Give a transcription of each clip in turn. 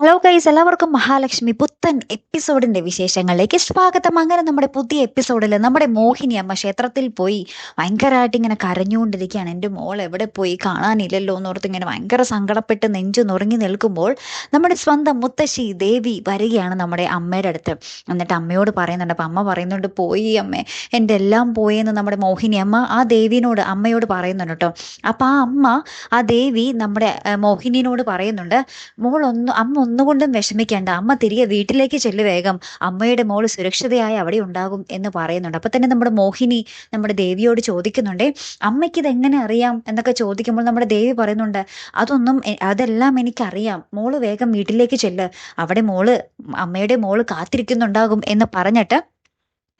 Hello guys എല്ലാവർക്കും മഹാലക്ഷ്മി പുത്തൻ എപ്പിസോഡിന്റെ വിശേഷങ്ങളിലേക്ക് സ്വാഗതം. അങ്ങനെ നമ്മുടെ പുതിയ എപ്പിസോഡിൽ നമ്മുടെ മോഹിനി അമ്മ ക്ഷേത്രത്തിൽ പോയി ഭയങ്കരമായിട്ട് ഇങ്ങനെ കരഞ്ഞുകൊണ്ടിരിക്കുകയാണ്. എന്റെ മോൾ എവിടെ പോയി കാണാനില്ലല്ലോ എന്നോർത്ത് ഇങ്ങനെ ഭയങ്കര സങ്കടപ്പെട്ട് നെഞ്ചു നുറങ്ങി നിൽക്കുമ്പോൾ നമ്മുടെ സ്വന്തം മുത്തശ്ശി ദേവി വരികയാണ് നമ്മുടെ അമ്മയുടെ അടുത്ത്. എന്നിട്ട് അമ്മയോട് പറയുന്നുണ്ട് അപ്പം അമ്മ പറയുന്നുണ്ട് പോയി അമ്മേ എന്റെ എല്ലാം പോയെന്ന് നമ്മുടെ മോഹിനി അമ്മ ആ ദേവിനോട് അമ്മയോട് പറയുന്നുണ്ട് കേട്ടോ. അപ്പം ആ അമ്മ ആ ദേവി നമ്മുടെ മോഹിനിയോട് പറയുന്നുണ്ട് മോളൊന്നും അമ്മ ഒന്നുകൊണ്ടും വിഷമിക്കേണ്ട. അമ്മ തിരികെ വീട്ടിലേക്ക് ചെല്ലു വേഗം. അമ്മയുടെ മോൾ സുരക്ഷിതയായി അവിടെ ഉണ്ടാകും എന്ന് പറയുന്നുണ്ട്. അപ്പൊ തന്നെ നമ്മുടെ മോഹിനി നമ്മുടെ ദേവിയോട് ചോദിക്കുന്നുണ്ടേ അമ്മയ്ക്ക് ഇത് എങ്ങനെ അറിയാം? എന്നൊക്കെ ചോദിക്കുമ്പോൾ നമ്മുടെ ദേവി പറയുന്നുണ്ട് അതൊന്നും അതെല്ലാം എനിക്കറിയാം. മോൾ വേഗം വീട്ടിലേക്ക് ചെല്ല്. അവിടെ മോൾ അമ്മയുടെ മോൾ കാത്തിരിക്കുന്നുണ്ടാകും എന്ന് പറഞ്ഞിട്ട്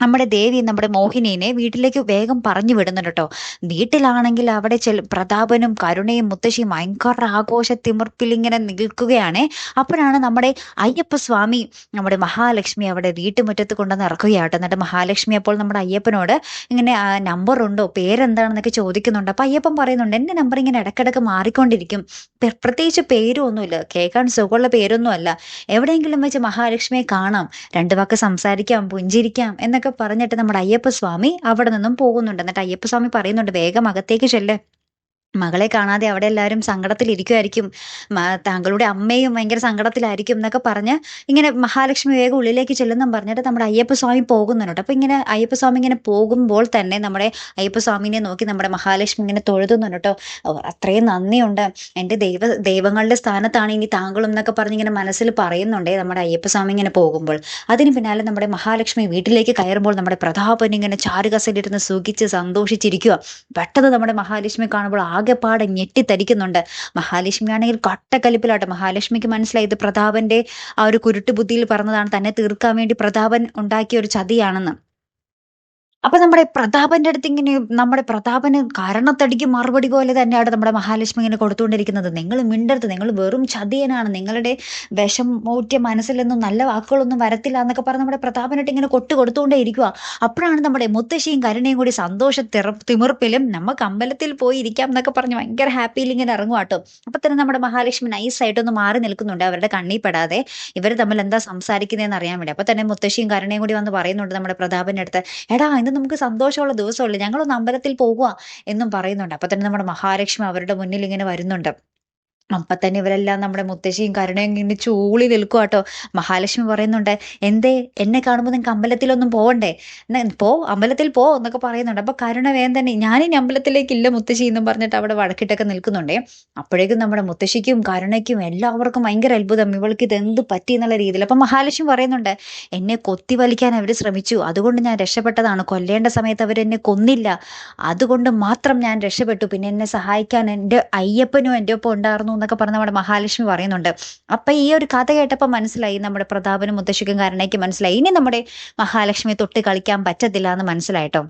നമ്മുടെ ദേവി നമ്മുടെ മോഹിനീനെ വീട്ടിലേക്ക് വേഗം പറഞ്ഞു വിടുന്നുണ്ട് കേട്ടോ. വീട്ടിലാണെങ്കിൽ അവിടെ ചെൽ പ്രതാപനും കരുണയും മുത്തശ്ശിയും ഭയങ്കര ആഘോഷ തിമിർപ്പിൽ ഇങ്ങനെ നിൽക്കുകയാണ്. അപ്പോഴാണ് നമ്മുടെ അയ്യപ്പ സ്വാമി നമ്മുടെ മഹാലക്ഷ്മി അവിടെ വീട്ടുമുറ്റത്ത് കൊണ്ടുവന്ന് ഇറക്കുകയാട്ടോ. എന്നിട്ട് മഹാലക്ഷ്മി അപ്പോൾ നമ്മുടെ അയ്യപ്പനോട് ഇങ്ങനെ നമ്പർ ഉണ്ടോ? പേരെന്താണെന്നൊക്കെ ചോദിക്കുന്നുണ്ട്. അപ്പൊ അയ്യപ്പൻ പറയുന്നുണ്ട് എന്റെ നമ്പർ ഇങ്ങനെ ഇടക്കിടക്ക് മാറിക്കൊണ്ടിരിക്കും. പ്ര- പ്രത്യേകിച്ച് പേരും ഒന്നുമില്ല കേൾക്കാൻ സുഖമുള്ള പേരൊന്നും അല്ല എവിടെയെങ്കിലും വെച്ച് മഹാലക്ഷ്മിയെ കാണാം. രണ്ടു വാക്ക് സംസാരിക്കാം പുഞ്ചിരിക്കാം എന്നൊക്കെ പറഞ്ഞിട്ട് നമ്മുടെ അയ്യപ്പസ്വാമി അവിടെ നിന്നും പോകുന്നുണ്ട്. എന്നിട്ട് അയ്യപ്പ സ്വാമി പറയുന്നുണ്ട് വേഗം അകത്തേക്ക് ചെല്ല്. മകളെ കാണാതെ അവിടെ എല്ലാവരും സങ്കടത്തിലിരിക്കുമായിരിക്കും താങ്കളുടെ അമ്മയും ഭയങ്കര സങ്കടത്തിലായിരിക്കും എന്നൊക്കെ പറഞ്ഞ് ഇങ്ങനെ മഹാലക്ഷ്മി വേഗം ഉള്ളിലേക്ക് ചെല്ലുന്നും പറഞ്ഞിട്ട് നമ്മുടെ അയ്യപ്പസ്വാമി പോകുന്നുണ്ട്. അപ്പൊ ഇങ്ങനെ അയ്യപ്പസ്വാമി ഇങ്ങനെ പോകുമ്പോൾ തന്നെ നമ്മുടെ അയ്യപ്പസ്വാമിനെ നോക്കി നമ്മുടെ മഹാലക്ഷ്മി ഇങ്ങനെ തൊഴുതുന്നുണ്ട് അത്രയും നന്ദിയുണ്ട്. എന്റെ ദൈവ ദൈവങ്ങളുടെ സ്ഥാനത്താണ് ഇനി താങ്കളും എന്നൊക്കെ പറഞ്ഞ് ഇങ്ങനെ മനസ്സിൽ പറയുന്നുണ്ടേ നമ്മുടെ അയ്യപ്പസ്വാമി ഇങ്ങനെ പോകുമ്പോൾ. അതിന് പിന്നാലെ നമ്മുടെ മഹാലക്ഷ്മി വീട്ടിലേക്ക് കയറുമ്പോൾ നമ്മുടെ പ്രതാപൻ ഇങ്ങനെ ചാരുകസലിരുന്ന് സുഖിച്ച് സന്തോഷിച്ചിരിക്കുക പെട്ടെന്ന് നമ്മുടെ മഹാലക്ഷ്മി കാണുമ്പോൾ ആകെപ്പാടെ ഞെട്ടിത്തരിക്കുന്നുണ്ട് മഹാലക്ഷ്മിയാണെങ്കിൽ കട്ടക്കലിപ്പിലാട്ടെ. മഹാലക്ഷ്മിക്ക് മനസ്സിലായി പ്രതാപന്റെ ആ ഒരു കുരുട്ട് ബുദ്ധിയിൽ പറഞ്ഞതാണ് തന്നെ തീർക്കാൻ വേണ്ടി പ്രതാപൻ ഉണ്ടാക്കിയ ഒരു ചതിയാണെന്ന്. അപ്പൊ നമ്മുടെ പ്രതാപന്റെ അടുത്ത് ഇങ്ങനെ നമ്മുടെ പ്രതാപന് കാരണത്തടിക്ക് മറുപടി പോലെ തന്നെയാണ് നമ്മുടെ മഹാലക്ഷ്മി ഇങ്ങനെ കൊടുത്തുകൊണ്ടിരിക്കുന്നത്. നിങ്ങൾ മിണ്ടരുത്. നിങ്ങൾ വെറും ചതിയനാണ്. നിങ്ങളുടെ വിഷം മൂറ്റിയ മനസ്സിലൊന്നും നല്ല വാക്കുകളൊന്നും വരത്തില്ല എന്നൊക്കെ പറഞ്ഞ് നമ്മുടെ പ്രതാപനായിട്ട് ഇങ്ങനെ കൊട്ട് കൊടുത്തുകൊണ്ടേ ഇരിക്കുക അപ്പോഴാണ് നമ്മുടെ മുത്തശ്ശിയും കരുണയും കൂടി സന്തോഷ തിമിർപ്പിലും നമുക്ക് അമ്പലത്തിൽ പോയി ഇരിക്കാം എന്നൊക്കെ പറഞ്ഞ് ഭയങ്കര ഹാപ്പിയിൽ ഇങ്ങനെ ഇറങ്ങും കേട്ടോ. അപ്പൊ തന്നെ നമ്മുടെ മഹാലക്ഷ്മി നൈസായിട്ടൊന്ന് മാറി നിൽക്കുന്നുണ്ട്. അവരുടെ കണ്ണിൽ പെടാതെ ഇവർ തമ്മിൽ എന്താ സംസാരിക്കുന്നതെന്ന് അറിയാൻ വേണ്ടി. അപ്പൊ തന്നെ മുത്തശ്ശിയും കരുണയും കൂടി വന്ന് പറയുന്നുണ്ട് നമ്മുടെ പ്രതാപന്റെ അടുത്ത്. എടാ ഇന്ന് നമുക്ക് സന്തോഷമുള്ള ദിവസമല്ലേ? ഞങ്ങളൊന്ന് അമ്പലത്തിൽ പോകുക എന്നും പറയുന്നുണ്ട്. അപ്പൊ തന്നെ നമ്മുടെ മഹാലക്ഷ്മി അവരുടെ മുന്നിൽ ഇങ്ങനെ വരുന്നുണ്ട്. അപ്പൊ തന്നെ ഇവരെല്ലാം നമ്മുടെ മുത്തശ്ശിയും കരുണയും ഇങ്ങനെ ചൂളി നിൽക്കുക കേട്ടോ മഹാലക്ഷ്മി പറയുന്നുണ്ട് എന്തേ എന്നെ കാണുമ്പോൾ നിങ്ങൾക്ക് അമ്പലത്തിലൊന്നും പോകണ്ടേ പോ അമ്പലത്തിൽ പോ എന്നൊക്കെ പറയുന്നുണ്ട്. അപ്പൊ കരുണ വേഗം തന്നെ ഞാനിനി അമ്പലത്തിലേക്ക് ഇല്ല മുത്തശ്ശി എന്നും പറഞ്ഞിട്ട് അവിടെ വടക്കിട്ടൊക്കെ നിൽക്കുന്നുണ്ടേ. അപ്പോഴേക്കും നമ്മുടെ മുത്തശ്ശിക്കും കരുണയ്ക്കും എല്ലാവർക്കും ഭയങ്കര അത്ഭുതം. ഇവൾക്ക് ഇത് എന്ത് പറ്റി എന്നുള്ള രീതിയിൽ. അപ്പൊ മഹാലക്ഷ്മി പറയുന്നുണ്ട് എന്നെ കൊത്തി വലിക്കാൻ അവർ ശ്രമിച്ചു. അതുകൊണ്ട് ഞാൻ രക്ഷപ്പെട്ടതാണ്. കൊല്ലേണ്ട സമയത്ത് അവർ എന്നെ കൊന്നില്ല. അതുകൊണ്ട് മാത്രം ഞാൻ രക്ഷപ്പെട്ടു. പിന്നെ എന്നെ സഹായിക്കാൻ എന്റെ അയ്യപ്പനും എന്റെ ഒപ്പം ഉണ്ടായിരുന്നു എന്നൊക്കെ പറഞ്ഞ് നമ്മുടെ മഹാലക്ഷ്മി പറയുന്നുണ്ട്. അപ്പൊ ഈ ഒരു കഥ കേട്ടപ്പോൾ മനസ്സിലായി നമ്മുടെ പ്രതാപനും മുത്തശ്ശിക്കും കാരണയ്ക്ക് മനസ്സിലായി. ഇനി നമ്മുടെ മഹാലക്ഷ്മി തൊട്ട് കളിക്കാൻ പറ്റത്തില്ല എന്ന് മനസ്സിലായിട്ടോ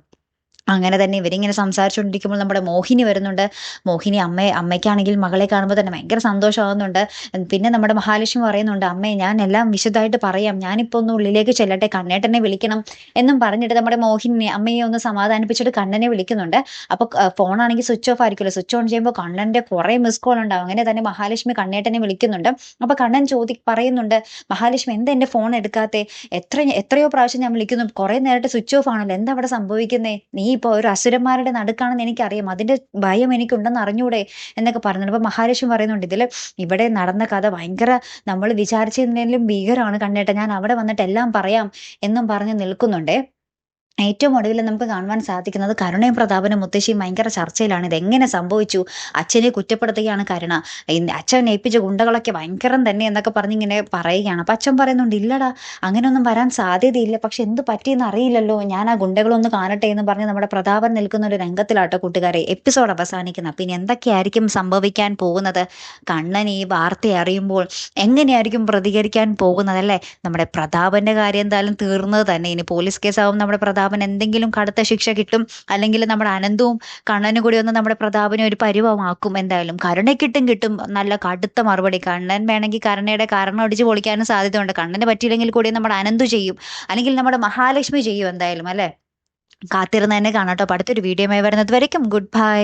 അങ്ങനെ തന്നെ ഇവരിങ്ങനെ സംസാരിച്ചുകൊണ്ടിരിക്കുമ്പോൾ നമ്മുടെ മോഹിനി വരുന്നുണ്ട്. മോഹിനി അമ്മ അമ്മയ്ക്കാണെങ്കിൽ മകളെ കാണുമ്പോൾ തന്നെ ഭയങ്കര സന്തോഷമാകുന്നുണ്ട്. പിന്നെ നമ്മുടെ മഹാലക്ഷ്മി പറയുന്നുണ്ട് അമ്മേ ഞാൻ എല്ലാം വിശദമായിട്ട് പറയാം. ഞാനിപ്പോ ഒന്ന് ഉള്ളിലേക്ക് ചെല്ലട്ടെ കണ്ണേട്ടനെ വിളിക്കണം എന്നും പറഞ്ഞിട്ട് നമ്മുടെ മോഹിനി അമ്മയെ ഒന്ന് സമാധാനിപ്പിച്ചിട്ട് കണ്ണനെ വിളിക്കുന്നുണ്ട്. അപ്പൊ ഫോണാണെങ്കിൽ സ്വിച്ച് ഓഫ് ആയിരിക്കുമല്ലോ. സ്വിച്ച് ഓൺ ചെയ്യുമ്പോൾ കണ്ണന്റെ കുറെ മിസ് കോൾ ഉണ്ടാവും. അങ്ങനെ തന്നെ മഹാലക്ഷ്മി കണ്ണേട്ടനെ വിളിക്കുന്നുണ്ട്. അപ്പൊ കണ്ണൻ ചോദി പറയുന്നുണ്ട് മഹാലക്ഷ്മി എന്താ എന്റെ ഫോൺ എടുക്കാത്തെ? എത്ര എത്രയോ പ്രാവശ്യം ഞാൻ വിളിക്കുന്നു. കുറെ നേരത്തെ സ്വിച്ച് ഓഫ് ആണല്ലോ. എന്താ അവിടെ സംഭവിക്കുന്നേ? നീ ഇപ്പൊ ഒരു അസുരന്മാരുടെ നടുക്കാണെന്ന് എനിക്കറിയാം. അതിന്റെ ഭയം എനിക്കുണ്ടെന്ന് അറിഞ്ഞൂടെ എന്നൊക്കെ പറഞ്ഞത് അപ്പൊ മഹാലക്ഷ്മി പറയുന്നുണ്ട് ഇതിൽ ഇവിടെ നടന്ന കഥ ഭയങ്കര നമ്മൾ വിചാരിച്ചതിലും ഭീകരമാണ് കണ്ണേട്ട. ഞാൻ അവിടെ വന്നിട്ട് എല്ലാം പറയാം എന്നും പറഞ്ഞ് നിൽക്കുന്നുണ്ടേ. ഏറ്റവും ഒടുവിൽ നമുക്ക് കാണുവാൻ സാധിക്കുന്നത് കരുണയും പ്രതാപനും മുത്തശ്ശിയും ഭയങ്കര ചർച്ചയിലാണ്. ഇത് എങ്ങനെ സംഭവിച്ചു? അച്ഛനെ കുറ്റപ്പെടുത്തുകയാണ് കരുണ. അച്ഛൻ ഏൽപ്പിച്ച ഗുണ്ടകളൊക്കെ ഭയങ്കരം തന്നെ എന്നൊക്കെ പറഞ്ഞിങ്ങനെ പറയുകയാണ്. അപ്പൊ അച്ഛൻ പറയുന്നുണ്ട് ഇല്ലടാ അങ്ങനെയൊന്നും വരാൻ സാധ്യതയില്ല. പക്ഷെ എന്ത് പറ്റിയെന്ന് അറിയില്ലല്ലോ. ഞാൻ ആ ഗുണ്ടകളൊന്ന് കാണട്ടെ എന്ന് പറഞ്ഞ് നമ്മുടെ പ്രതാപൻ നിൽക്കുന്ന ഒരു രംഗത്തിലാട്ടോ കൂട്ടുകാരെ എപ്പിസോഡ് അവസാനിക്കുന്നത്. പിന്നെ എന്തൊക്കെയായിരിക്കും സംഭവിക്കാൻ പോകുന്നത്? കണ്ണൻ ഈ വാർത്ത അറിയുമ്പോൾ എങ്ങനെയായിരിക്കും പ്രതികരിക്കാൻ പോകുന്നത് അല്ലേ? നമ്മുടെ പ്രതാപന്റെ കാര്യം എന്തായാലും തീർന്നത് തന്നെ. ഇനി പോലീസ് കേസാവും നമ്മുടെ പ്രതാപൻ എന്തെങ്കിലും കടുത്ത ശിക്ഷ കിട്ടും അല്ലെങ്കിൽ നമ്മുടെ അനന്തവും കണ്ണനും കൂടി ഒന്ന് നമ്മുടെ പ്രതാപനെ ഒരു പരിവമാക്കും. എന്തായാലും കരുണയ്ക്കിട്ടും കിട്ടും നല്ല കടുത്ത മറുപടി. കണ്ണൻ വേണമെങ്കിൽ കരുണയുടെ കാരണം അടിച്ച് പൊളിക്കാനും സാധ്യതയുണ്ട്. കണ്ണന് പറ്റിയില്ലെങ്കിൽ കൂടി നമ്മുടെ അനന്തു ചെയ്യും. അല്ലെങ്കിൽ നമ്മുടെ മഹാലക്ഷ്മി ചെയ്യും എന്തായാലും അല്ലെ? കാത്തിരുന്ന് തന്നെ കാണാട്ടോ അടുത്തൊരു വീഡിയോ വരുന്നത് വരയ്ക്കും. Good bye